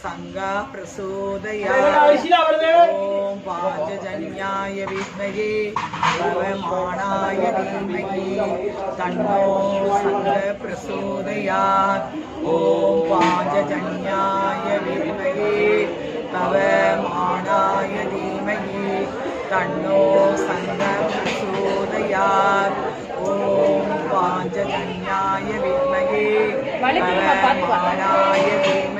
சங்கா பிரசோதயா ஓம் பாஞ்சஜன்யாய வித்மகே பவமானாய தீமகி தன்னோ சங்க பிரசோதயாத் ஓம் பாஞ்சஜன்யாய வித்மகே பவமானாய தீமகி தன்னோ சங்க பிரசோதயாத் ஓம் பாஞ்சஜன்யாய வித்மகே பவமானாய தீமகி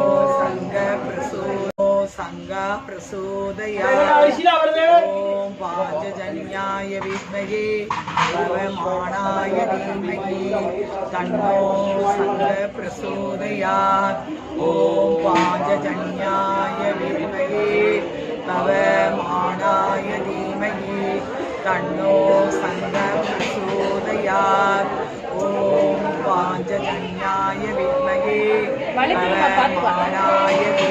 சங்க பிரசோதயா ஓம் பாஞ்சஜன்யாய வித்மகே பவமானாய தீமகி தன்னோ சங்க பிரசோதயாத் ஓம் பாஞ்சஜன்யாய வித்மகே பவமானாய தீமகி தன்னோ சங்க பிரசோதயாத் ஓம் பாஞ்சஜன்யாய வித்மகே பவமானாய தீமகி